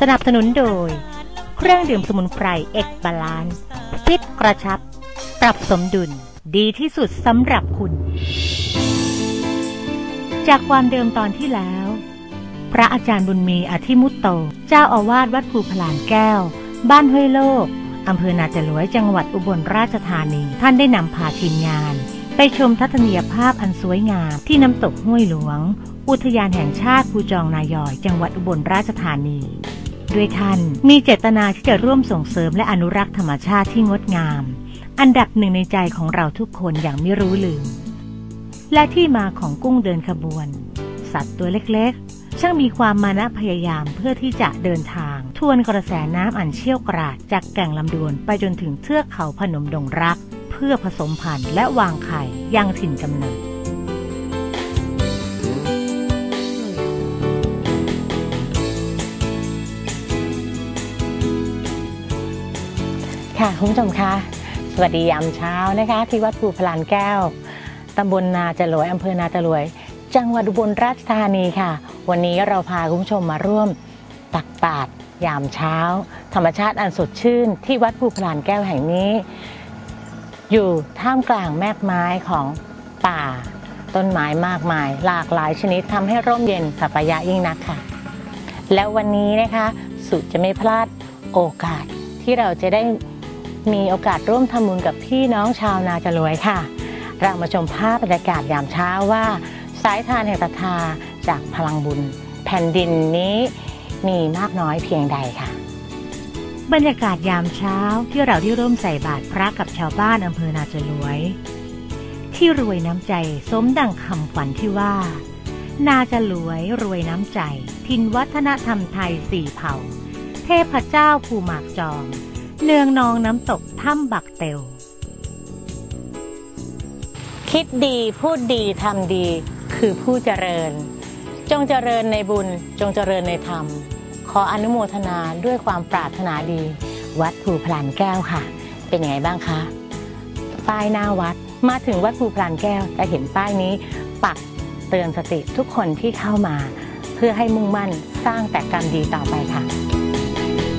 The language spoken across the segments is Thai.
สนับสนุนโดย เครื่องดื่มสมุนไพรเอ็กบาลานซ์ฟิตกระชับ ปรับสมดุลดีที่สุดสำหรับคุณ จากความเดิมตอนที่แล้ว พระอาจารย์บุญมีอธิมุตโต เจ้าอาวาสวัดภูพลานแก้ว บ้านห้วยโลกอำเภอนาจรวยจังหวัดอุบลราชธานี ท่านได้นำพาทีมงาน ไปชมทัศนียภาพอันสวยงามที่น้ำตกห้วยหลวง อุทยานแห่งชาติภูจองนายอย จังหวัดอุบลราชธานี ด้วยท่าน มีเจตนาที่จะร่วมส่งเสริมและอนุรักษ์ธรรมชาติที่งดงาม อันดับหนึ่งในใจของเราทุกคนอย่างไม่รู้ลืม และที่มาของกุ้งเดินขบวน สัตว์ตัวเล็กๆ ช่างมีความมานะพยายามเพื่อที่จะเดินทาง ทวนกระแสน้ำอันเชี่ยวกราดจากแก่งลำดวนไปจนถึงเทือกเขาพนมดงรัก เพื่อผสมพันธุ์และวางไข่ยังถิ่นกำเนิด ค่ะคุณผู้ชมคะสวัสดียามเช้านะคะ ที่วัดภูพลานแก้วตำบลนาจรวยอำเภอนาจรวย จังหวัดอุบลราชธานีค่ะ วันนี้เราพาคุณผู้ชมมาร่วมตักบาตรยามเช้า ธรรมชาติอันสดชื่น ที่วัดภูพลานแก้วแห่งนี้ อยู่ท่ามกลางแมกไม้ของป่า ต้นไม้มากมาย หลากหลายชนิดทำให้ร่มเย็นสัปยะยิ่งนักค่ะ แล้ววันนี้นะคะ สุจะไม่พลาดโอกาสที่เราจะได้ มีโอกาสร่วมทำบุญกับพี่น้องชาวนาจรวยค่ะ เรามาชมภาพบรรยากาศยามเช้าว่า สายทานแห่งศรัทธาจากพลังบุญ แผ่นดินนี้มีมากน้อยเพียงใดค่ะ บรรยากาศยามเช้าที่เราได้ร่วมใส่บาตรพระกับชาวบ้านอำเภอนาจรวย ที่รวยน้ำใจสมดังคำขวัญที่ว่า นาจะรวยรวยน้ำใจ ทินวัฒนธรรมไทยสี่เผ่า เทพเจ้าภูหมากจอง เนืองนองน้ำตกถ้ำบักเตล คิดดีพูดดีทำดีคือผู้เจริญ จงเจริญในบุญจงเจริญในธรรม ขออนุโมทนาด้วยความปรารถนาดี วัดภูพลานแก้วค่ะ เป็นยังไงบ้างคะป้ายหน้าวัดมาถึงวัดภูพลานแก้วจะเห็นป้ายนี้ ปักเตือนสติทุกคนที่เข้ามา เพื่อให้มุ่งมั่นสร้างแต่กรรมดีต่อไปค่ะ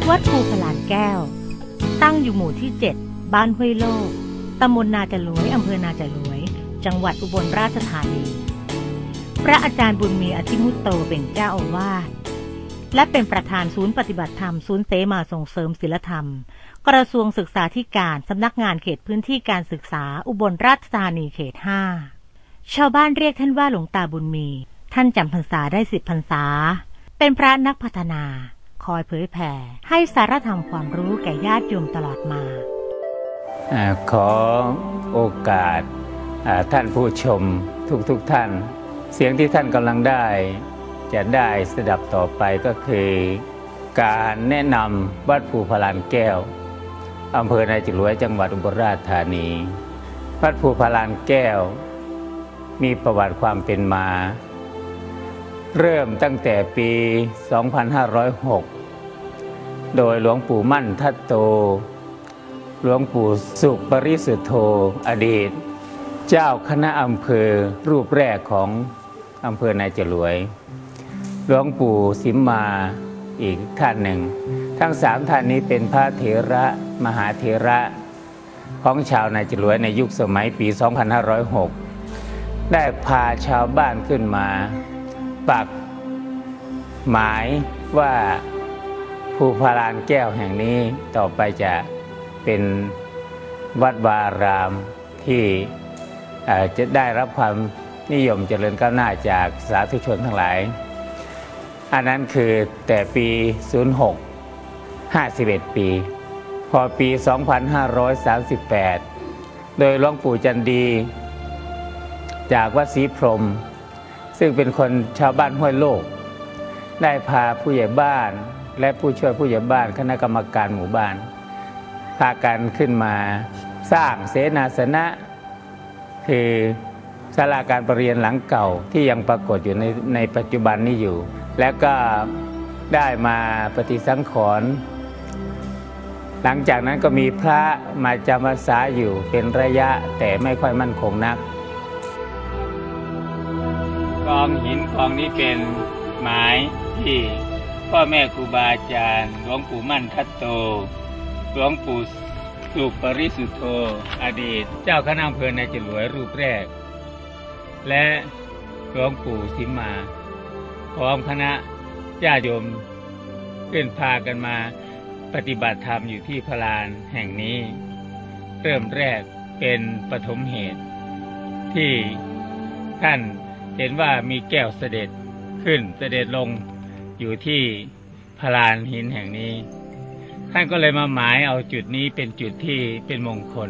วัดภูพลานแก้ว ตั้งอยู่หมู่ที่ 7 บ้านห้วยโลก ตำบลนาจรวย อำเภอนาจรวย จังหวัดอุบลราชธานี พระอาจารย์บุญมีอธิมุตโตเป็นเจ้าอาวาส และเป็นประธานศูนย์ปฏิบัติธรรม ศูนย์เสมาส่งเสริมศิลธรรม กระทรวงศึกษาธิการ สำนักงานเขตพื้นที่การศึกษา อุบลราชธานีเขต 5 ชาวบ้านเรียกท่านว่าหลวงตาบุญมี ท่านจำพรรษาได้สิบพรรษา เป็นพระนักพัฒนา คอยเผยแผ่ ให้สารธรรมความรู้แก่ญาติโยมตลอดมาอขอโอกาสท่านผู้ชมทุกๆทท่าน เสียงที่ท่านกำลังได้ จะได้สดับต่อไปก็คือ การแนะนำวัดภูพลานแก้วอำเภอนายจิรวยจังหวัดอุบลราชธานี วัดภูพลานแก้ว มีประวัติความเป็นมา เริ่มตั้งแต่ปี 2506 โดยหลวงปู่มั่นทัตโต หลวงปู่สุปริสุทโธอดีต เจ้าคณะอำเภอรูปแรกของอำเภอนายจรวย หลวงปู่สิมมาอีกท่านหนึ่ง ทั้งสามท่านนี้เป็นพระเถระมหาเถระของชาวนายจรวยในยุคสมัยปี 2506 ได้พาชาวบ้านขึ้นมา ปักหมายว่าภูพารานแก้วแห่งนี้ต่อไปจะเป็นวัดวารามที่จะได้รับความนิยมเจริญก้าวหน้าจากสาธุชนทั้งหลาย อันนั้นคือแต่ปี 06 51 ปี พอปี 2538 โดยหลวงปู่จันดี จากวัดศรีพรม ซึ่งเป็นคนชาวบ้านห้วยโลก ได้พาผู้ใหญ่บ้าน และผู้ช่วยผู้ใหญ่บ้านคณะกรรมการหมู่บ้าน พากันขึ้นมาสร้างเสนาสนะ คือศาลาการประเรียนหลังเก่าที่ยังปรากฏอยู่ในในปัจจุบันนี้อยู่ แล้วก็ได้มาปฏิสังขรณ์หลังจากนั้นก็มีพระมาจำพรรษาอยู่เป็นระยะแต่ไม่ค่อยมั่นคงนัก องหินกองนี้เป็นหมายที่พ่อแม่ครูบาอาจารย์หลวงปู่มั่นทัตโต หลวงปู่สุปริสุทโธอดีต เจ้าคณะอำเภอในจรวยรูปแรก และหลวงปู่สิมมาพร้อมคณะญาติโยมขึ้นพากันมาปฏิบัติธรรมอยู่ที่พลานแห่งนี้ เริ่มแรกเป็นปฐมเหตุ ที่ท่าน เห็นว่ามีแก้วเสด็จขึ้นเสด็จลงอยู่ที่พลานหินแห่งนี้ ท่านก็เลยมาหมายเอาจุดนี้เป็นจุดที่เป็นมงคล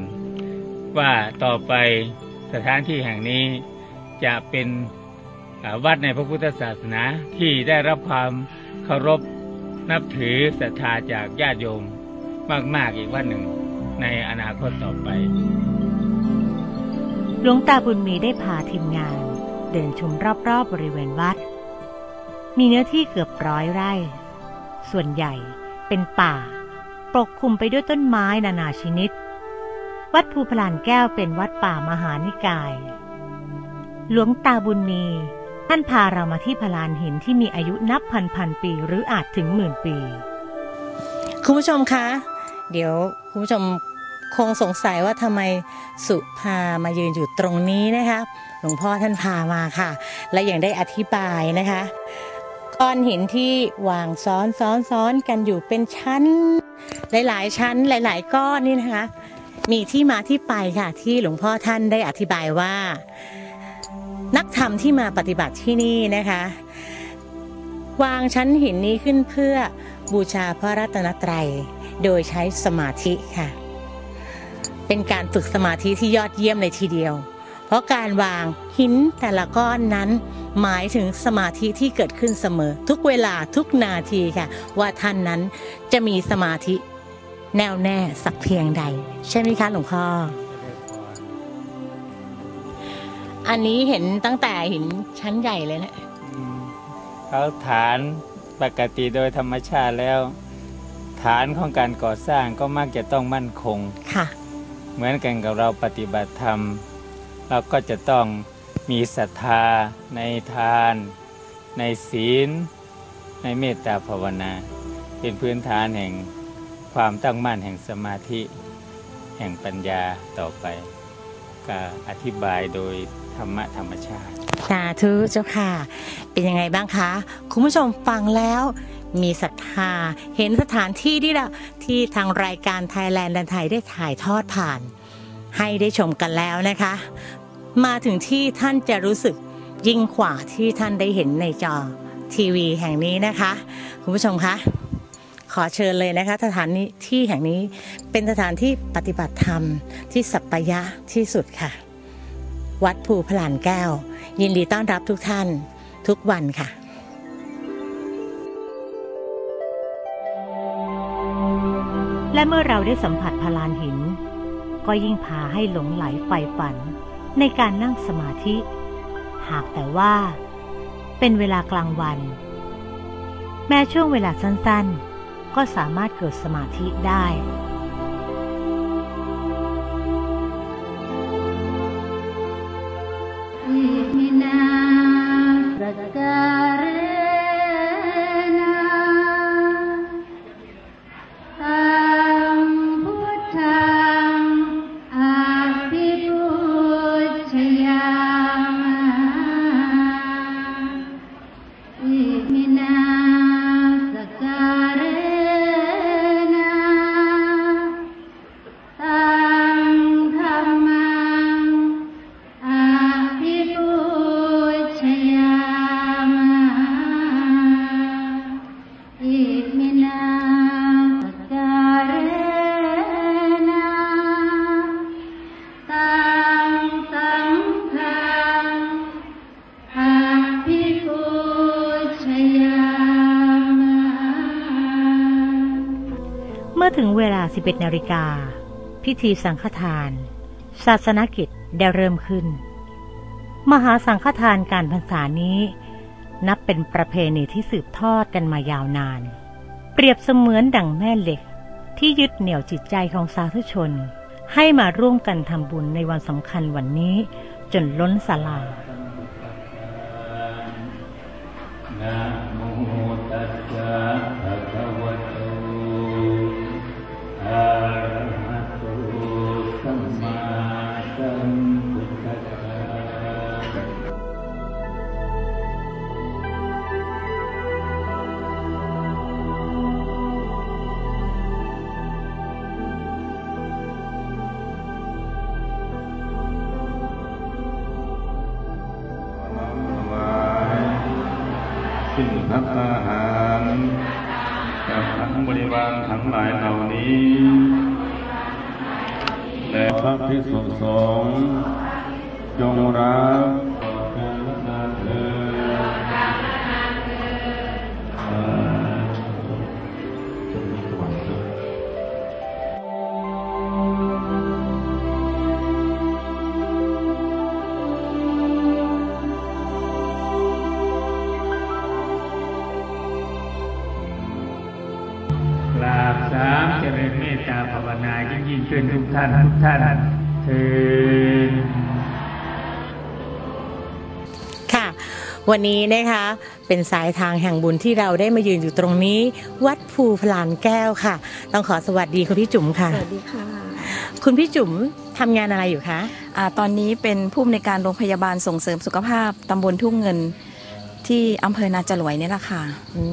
ว่าต่อไปสถานที่แห่งนี้จะเป็นวัดในพระพุทธศาสนาที่ได้รับความเคารพนับถือศรัทธาจากญาติโยมมาก ๆ อีกวันหนึ่งในอนาคตต่อไป หลวงตาบุญมีได้พาทีมงาน เดินชมรอบๆบบริเวณวัด มีเนื้อที่เกือบร้อยไร่ ส่วนใหญ่เป็นป่า ปกคลุมไปด้วยต้นไม้นานาชนิด วัดภูพลานแก้วเป็นวัดป่ามหานิกาย หลวงตาบุญมีท่านพาเรามาที่พลานหินที่มีอายุนับพันพันปีหรืออาจถึงหมื่นปี คุณผู้ชมคะ เดี๋ยวคุณผู้ชมคงสงสัยว่าทำไมสุพามายืนอยู่ตรงนี้นะคะ หลวงพ่อท่านพามาค่ะ และยังได้อธิบายนะคะก้อนหินที่วางซ้อนซ้อนซ้อนกันอยู่เป็นชั้น หลาย ๆ ชั้นหลาย ๆ ก้อนนี่นะคะ มีที่มาที่ไปค่ะ ที่หลวงพ่อท่านได้อธิบายว่า นักธรรมที่มาปฏิบัติที่นี่นะคะ วางชั้นหินนี้ขึ้นเพื่อบูชาพระรัตนตรัย โดยใช้สมาธิค่ะ เป็นการฝึกสมาธิที่ยอดเยี่ยมเลยทีเดียว เพราะการวางหินแต่ละก้อนนั้น หมายถึงสมาธิที่เกิดขึ้นเสมอ ทุกเวลาทุกนาทีค่ะ ว่าท่านนั้นจะมีสมาธิแน่วแน่สักเพียงใด ใช่ไหมคะหลวงพ่อ อันนี้เห็นตั้งแต่หินชั้นใหญ่เลยนะเขาฐานปกติโดยธรรมชาติแล้ว ฐานของการก่อสร้างก็มักจะต้องมั่นคงค่ะ เหมือนกันกับเราปฏิบัติธรรม เราก็จะต้องมีศรัทธาในทาน ในศีล ในเมตตาภาวนา เป็นพื้นฐานแห่งความตั้งมั่นแห่งสมาธิ แห่งปัญญาต่อไป ก็อธิบายโดยธรรมะธรรมชาติสาธุเจ้าค่ะ เป็นยังไงบ้างคะ คุณผู้ชมฟังแล้วมีศรัทธาเห็นสถานที่ที่เราที่ทางรายการไทยแลนด์ดันไทยได้ถ่ายทอดผ่าน ให้ได้ชมกันแล้วนะคะ มาถึงที่ท่านจะรู้สึกยิ่งกว่าที่ท่านได้เห็นในจอทีวีแห่งนี้นะคะ คุณผู้ชมคะขอเชิญเลยนะคะ สถานนี้ที่แห่งนี้เป็นสถานที่ปฏิบัติธรรมที่สัปยะที่สุดค่ะ วัดภูพลานแก้ว ยินดีต้อนรับทุกท่านทุกวันค่ะและเมื่อเราได้สัมผัสพลานหิน ก็ยิ่งพาให้หลงไหลไฟฝัน ในการนั่งสมาธิ หากแต่ว่า เป็นเวลากลางวัน แม้ช่วงเวลาสั้นๆ ก็สามารถเกิดสมาธิได้ อถึงเวลา 11นาฬิกา พิธีสังฆทาน ศาสนกิจได้เริ่มขึ้น มหาสังฆทานการพรรษานี้ นับเป็นประเพณีที่สืบทอดกันมายาวนาน เปรียบเสมือนดั่งแม่เหล็กที่ยึดเหนี่ยวจิตใจของสาธุชน ให้มาร่วมกันทำบุญในวันสำคัญวันนี้จนล้นศาลา พักอาหารกับทั้งบริวารทั้งหลายเหล่านี้และพระภิกษุสงฆ์จงรับ ยิ่งยิ่งขึ้นทุกท่านทุกท่านเถิดค่ะวันนี้นะคะเป็นสายทางแห่งบุญที่เราได้มายืนอยู่ตรงนี้ วัดภูพลานแก้วค่ะ ต้องขอสวัสดีคุณพี่จุ๋มค่ะ สวัสดีค่ะ คุณพี่จุ๋มทำงานอะไรอยู่คะอาตอนนี้เป็นผู้อำนวยการโรงพยาบาลส่งเสริมสุขภาพตำบลทุ่งเงิน ที่อำเภอนาจรวยนี่แหละค่ะอื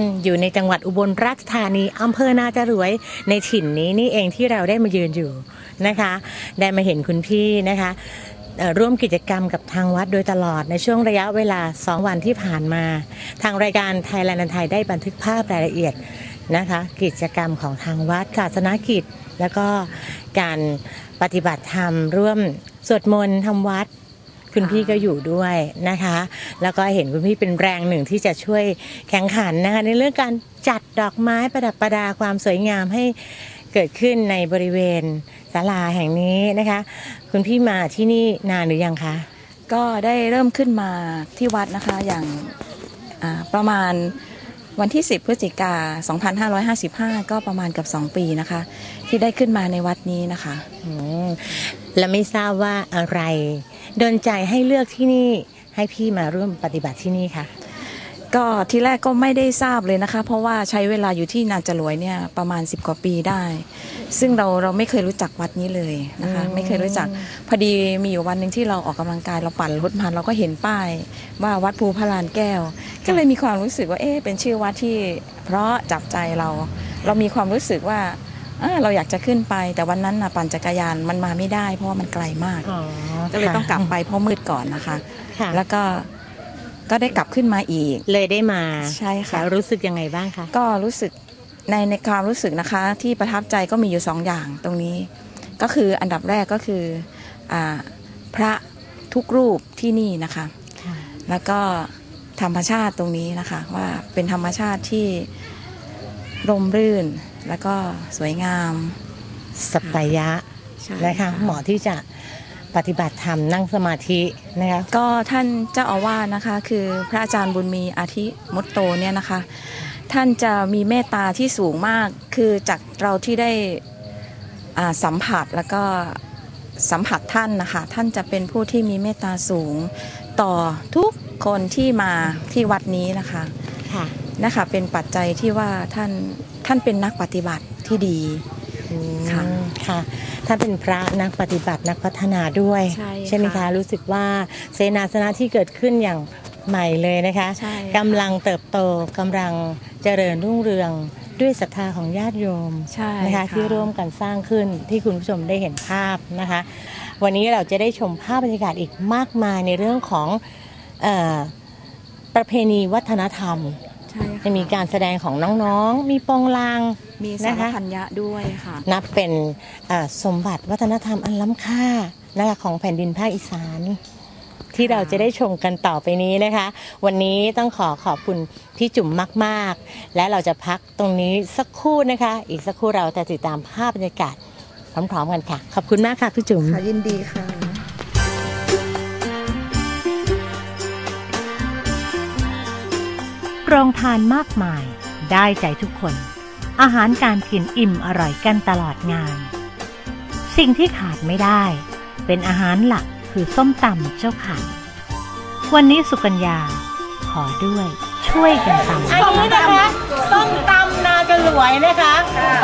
มอยู่ในจังหวัดอุบลราชธานีอำเภอนาจรวย ในถิ่นนี้นี่เองที่เราได้มายืนอยู่นะคะ ได้มาเห็นคุณพี่นะคะร่วมกิจกรรมกับทางวัดโดยตลอดในช่วงระยะเวลา 2 วันที่ผ่านมา ทางรายการไทยแลนด์ไทยได้บันทึกภาพรายละเอียดนะคะ กิจกรรมของทางวัดศาสนกิจ แล้วก็การปฏิบัติธรรม ร่วมสวดมนต์ทำวัด คุณพี่ก็อยู่ด้วยนะคะ แล้วก็เห็นคุณพี่เป็นแรงหนึ่งที่จะช่วยแข่งขันนะคะในเรื่องการจัดดอกไม้ประดับประดาความสวยงามให้เกิดขึ้นในบริเวณศาลาแห่งนี้นะคะ คุณพี่มาที่นี่นานหรือยังคะ ก็ได้เริ่มขึ้นมาที่วัดนะคะอย่างอ่าประมาณวันที่ 10 พฤศจิกา 2555 ก็ประมาณเกับ 2 ปีนะคะ ที่ได้ขึ้นมาในวัดนี้นะคะอืมและไม่ทราบว่าอะไร โดนใจให้เลือกที่นี่ให้พี่มาร่วมปฏิบัติที่นี่คะก็ที่แรกก็ไม่ได้ทราบเลยนะคะ เพราะว่าใช้เวลาอยู่ที่นาจรวยเนี่ยประมาณ 10 กว่าปีได้ ซึ่งเราเราไม่เคยรู้จักวัดนี้เลยนะคะอืมไม่เคยรู้จักพอดีมีอยู่วันหนึ่งที่เราออกกำลังกายเราปั่นรถมาเราก็เห็นป้าย ว่าวัดภูพระลานแก้ว ก็เลยมีความรู้สึกว่าเอ๊ะเป็นชื่อวัดที่เพราะจับใจเรา เรามีความรู้สึกว่า เอ้อเราอยากจะขึ้นไป แต่วันนั้นนะปั่นจักรยานมันมาไม่ได้ เพราะว่ามันไกลมากอ๋อก็เลยค่ะต้องกลับไปเพราะมืดก่อนนะคะค่ะแล้วก็ก็ได้กลับขึ้นมาอีก เลยได้มาใช่ค่ะแล้วรู้สึกยังไงบ้างคะก็รู้สึกในในความรู้สึกนะคะ ที่ประทับใจก็มีอยู่สองอย่างตรงนี้ ก็คืออันดับแรกก็คืออาพระทุกรูปที่นี่นะคะค่ะแล้วก็ธรรมชาติตรงนี้นะคะ ว่าเป็นธรรมชาติที่ร่มรื่น แล้วก็สวยงามสัปยะใช่นะคะเหมาะที่จะปฏิบัติธรรมนั่งสมาธินะคะก็ท่านเจ้าอาวาสนะคะ คือพระอาจารย์บุญมีอาทิมุตโตเนี่ยนะคะ ท่านจะมีเมตตาที่สูงมากคือจากเราที่ได้อ่าสัมผัสแล้วก็สัมผัสท่านนะคะ ท่านจะเป็นผู้ที่มีเมตตาสูงต่อทุกคนที่มาที่วัดนี้นะคะค่ะนะคะเป็นปัจจัยที่ว่าท่าน ท่านเป็นนักปฏิบัติที่ดี ค่ะอืมค่ะ ท่านเป็นพระนักปฏิบัตินักพัฒนาด้วยใช่ไหมค่ะคะ รู้สึกว่าเสนาสนะที่เกิดขึ้นอย่างใหม่เลยนะคะใช่ค่ะ กำลังเติบโตกำลังเจริญรุ่งเรืองด้วยศรัทธาของญาติโยม ใช่นะคะค่ะที่ร่วมกันสร้างขึ้นที่คุณผู้ชมได้เห็นภาพนะคะ วันนี้เราจะได้ชมภาพบรรยากาศอีกมากมายในเรื่องของเออประเพณีวัฒนธรรม ใช่ค่ะจะมีการแสดงของน้องๆ มีโปองลาง มีสานะรคะ พันยะด้วยค่ะ นับเป็นเอ่อสมบัติวัฒนธรรมอันล้ำค่านะคะของแผ่นดินภาคอีสาน ที่เราจะได้ชมกันต่อไปนี้นะคะ วันนี้ต้องขอขอบคุณพี่จุ๋มมากๆ และเราจะพักตรงนี้สักครู่นะคะ อีกสักครู่เราจะติดตามภาพบรรยากาศพร้อมๆกันค่ะ ขอบคุณมากค่ะพี่จุ๋ม ค่ะยินดีค่ะ โรงทานมากมาย ได้ใจทุกคน อาหารการกินอิ่มอร่อยกันตลอดงาน สิ่งที่ขาดไม่ได้ เป็นอาหารหลักคือส้มตำเจ้าค่ะ วันนี้สุกัญญา ขอด้วย ช่วยกันตำอันนี้นะคะต้มตำนาจะรวยนะคะ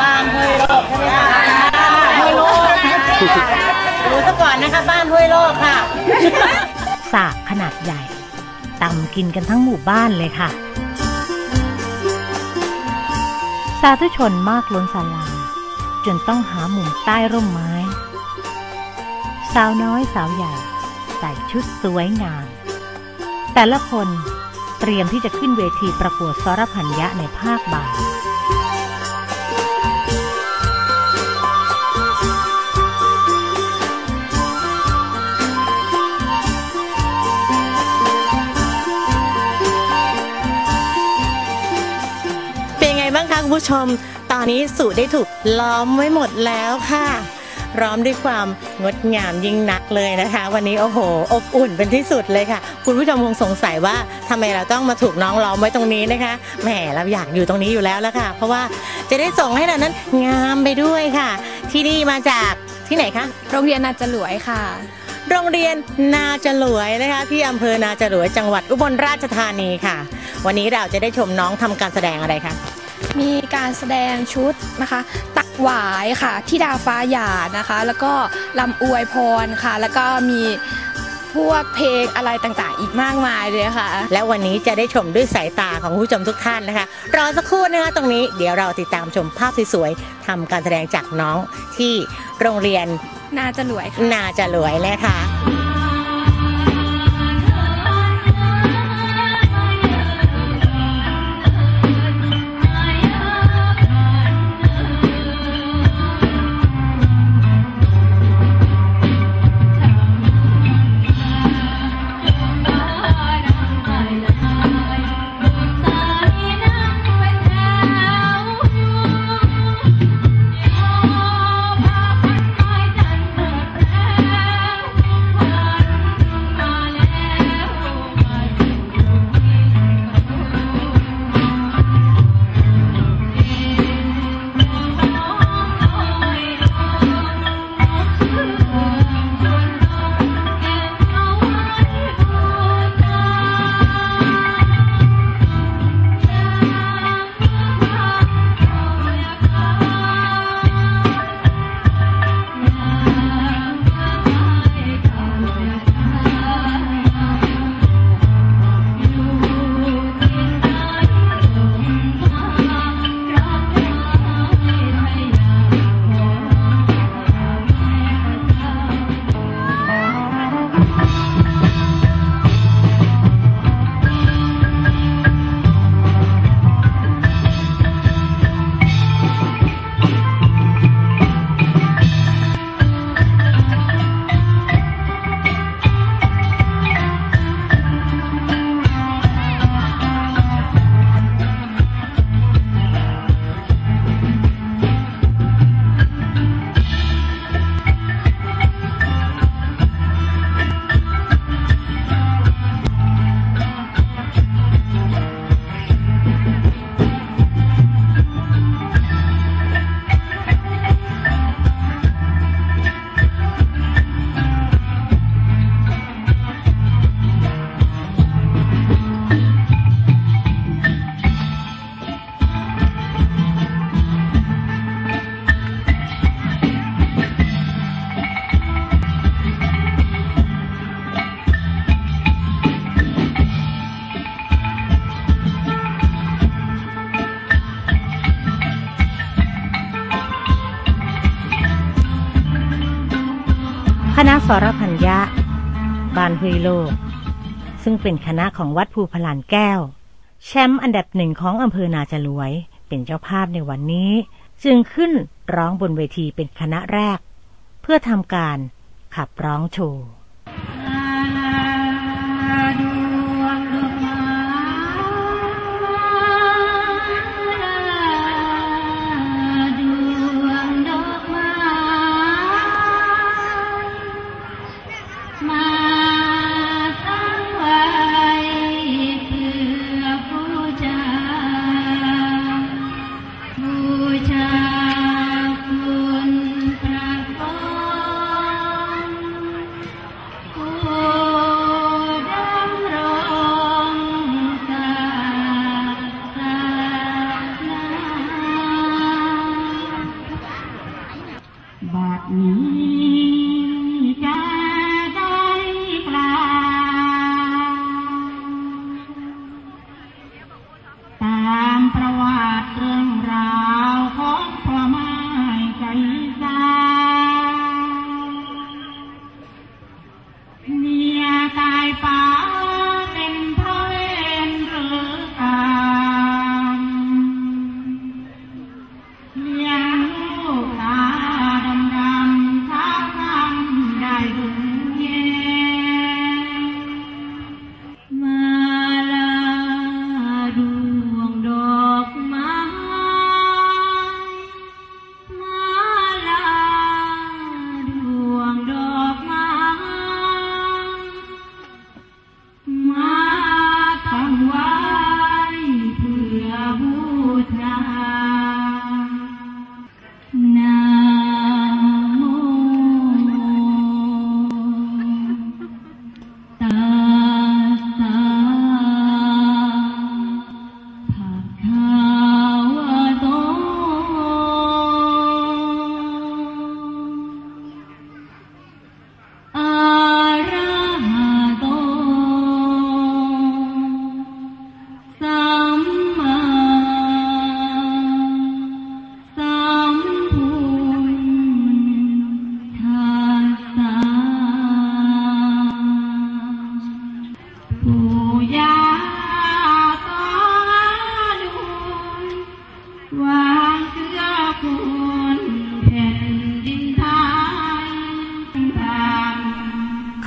บ้านห้วยโลกใช่ไหมคะห้วยโลกรู้ซะก่อนนะคะบ้านห้วยโลกค่ะสากขนาดใหญ่ตำกินกันทั้งหมู่บ้านเลยค่ะาธุชนมากล้นศาลา จนต้องหามุมใต้ร่มไม้ สาวน้อยสาวใหญ่ ใส่ชุดสวยงาม แต่ละคนเตรียมที่จะขึ้นเวทีประกวดสรพันยะในภาคบ่าย คะคุณผู้ชม ตอนนี้สุได้ถูกล้อมไว้หมดแล้วค่ะล้อมด้วยความงดงามยิ่งนักเลยนะคะ วันนี้โอ้โห อบอุ่นเป็นที่สุดเลยค่ะ คุณผู้ชมคงสงสัยว่าทำไมเราต้องมาถูกน้องล้อมไว้ตรงนี้นะคะแหมเราอยากอยู่ตรงนี้อยู่แล้วละค่ะ เพราะว่าจะได้ส่งให้เรานั้นงามไปด้วยค่ะ ที่นี่มาจากที่ไหนคะโรงเรียนนาจรวยค่ะ โรงเรียนนาจรวยนะคะที่อำเภอนาจรวยจังหวัดอุบลราชธานีค่ะ วันนี้เราจะได้ชมน้องทำการแสดงอะไรคะ มีการแสดงชุดนะคะ ตักหวายค่ะที่ดาฟ้าหยาดนะคะ แล้วก็ลำอวยพรค่ะ แล้วก็มีพวกเพลงอะไรต่างๆ อีกมากมายเลยค่ะ และวันนี้จะได้ชมด้วยสายตาของผู้ชมทุกท่านนะคะ รอสักครู่นะคะตรงนี้เดี๋ยวเราติดตามชมภาพสวยๆทำการแสดงจากน้องที่โรงเรียนนาจรวยค่ะนาจรวยนะคะ สรพัญญะ บานฮุยโลก ซึ่งเป็นคณะของวัดภูพลานแก้ว แชมป์อันดับหนึ่งของอำเภอนาจรวย เป็นเจ้าภาพในวันนี้ จึงขึ้นร้องบนเวทีเป็นคณะแรก เพื่อทำการขับร้องโชว์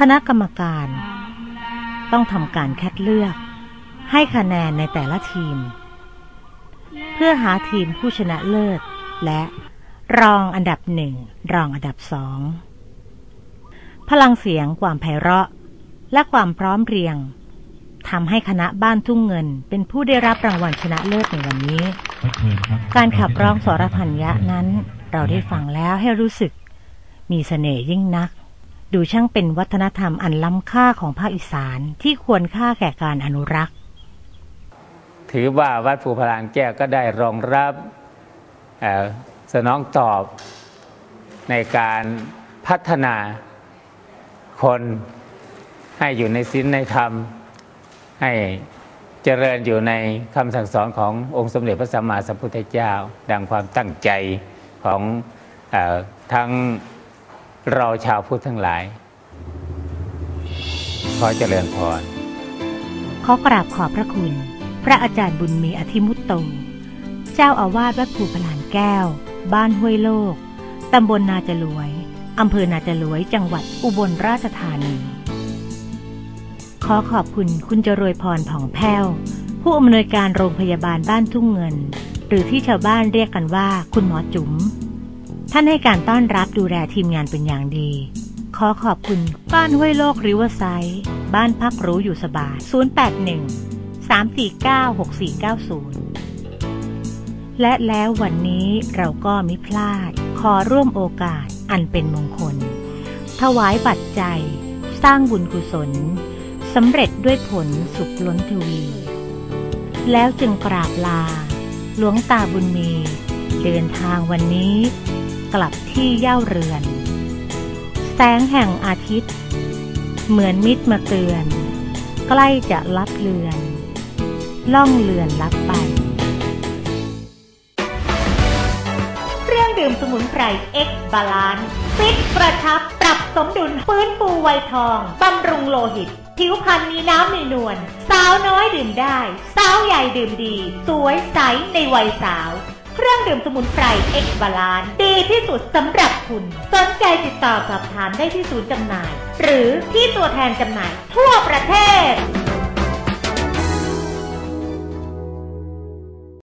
ณะกรรมการ ต้องทำการคัดเลือก ให้คะแนนในแต่ละทีม เพื่อหาทีมผู้ชนะเลิศ และรองอันดับหนึ่งรองอันดับสองพลังเสียงความไพเราะ และความพร้อมเพรียงทำให้คณะบ้านทุ่งเงิน เป็นผู้ได้รับรางวัลชนะเลิศในวันนี้ การขับร้องสรพันยะนั้น เราได้ฟังแล้วให้รู้สึก มีเสน่ห์ยิ่งนัก ดูช่างเป็นวัฒนธรรมอันล้ำค่าของภาคอีสานที่ควรค่าแก่การอนุรักษ์ ถือว่าวัดภูพลานแก้วก็ได้รองรับสนองตอบในการพัฒนาคนให้อยู่ในศีลในธรรม ให้เจริญอยู่ในคำสั่งสอนขององค์สมเด็จพระสัมมาสัมพุทธเจ้า ดังความตั้งใจของอทั้ง เราชาวพุทธทั้งหลาย ขอเจริญพร ขอกราบขอบพระคุณ พระอาจารย์บุญมีอธิมุตโต เจ้าอาวาสวัดภูพลานแก้ว บ้านห้วยโลก ตำบลนาจลวย อำเภอนาจลวย จังหวัดอุบลราชธานี ขอขอบคุณคุณจรวยพรผ่องแผ้ว ผู้อำนวยการโรงพยาบาลบ้านทุ่งเงิน หรือที่ชาวบ้านเรียกกันว่าคุณหมอจุ๋ม ท่านให้การต้อนรับดูแลทีมงานเป็นอย่างดี ขอขอบคุณบ้านห้วยโลกริเวอร์ไซด์บ้านพักรู้อยู่สบาย 081 349 6490 และแล้ววันนี้เราก็มิพลาด ขอร่วมโอกาสอันเป็นมงคล ถวายบัตรใจสร้างบุญกุศลสำเร็จด้วยผลสุขล้นทวี แล้วจึงกราบลา หลวงตาบุญมี เดินทางวันนี้ กลับที่เย่าเรือน แสงแห่งอาทิตย์ เหมือนมิตรมาเตือน ใกล้จะลับเลือน ล่องเลือนลับไป เครื่องดื่มสมุนไพรเอ็กบาลานฟิตกระชับ ปรับสมดุลฟื้นฟูไวทอง บำรุงโลหิต ผิวพรรณมีน้ำมีนวล สาวน้อยดื่มได้ สาวใหญ่ดื่มดี สวยใสในวัยสาว เครื่องดื่มสมุนไพรเอ็กบาลานดีที่สุดสำหรับคุณ สนใจติดต่อสอบถามได้ที่ศูนย์จำหน่าย หรือที่ตัวแทนจำหน่ายทั่วประเทศ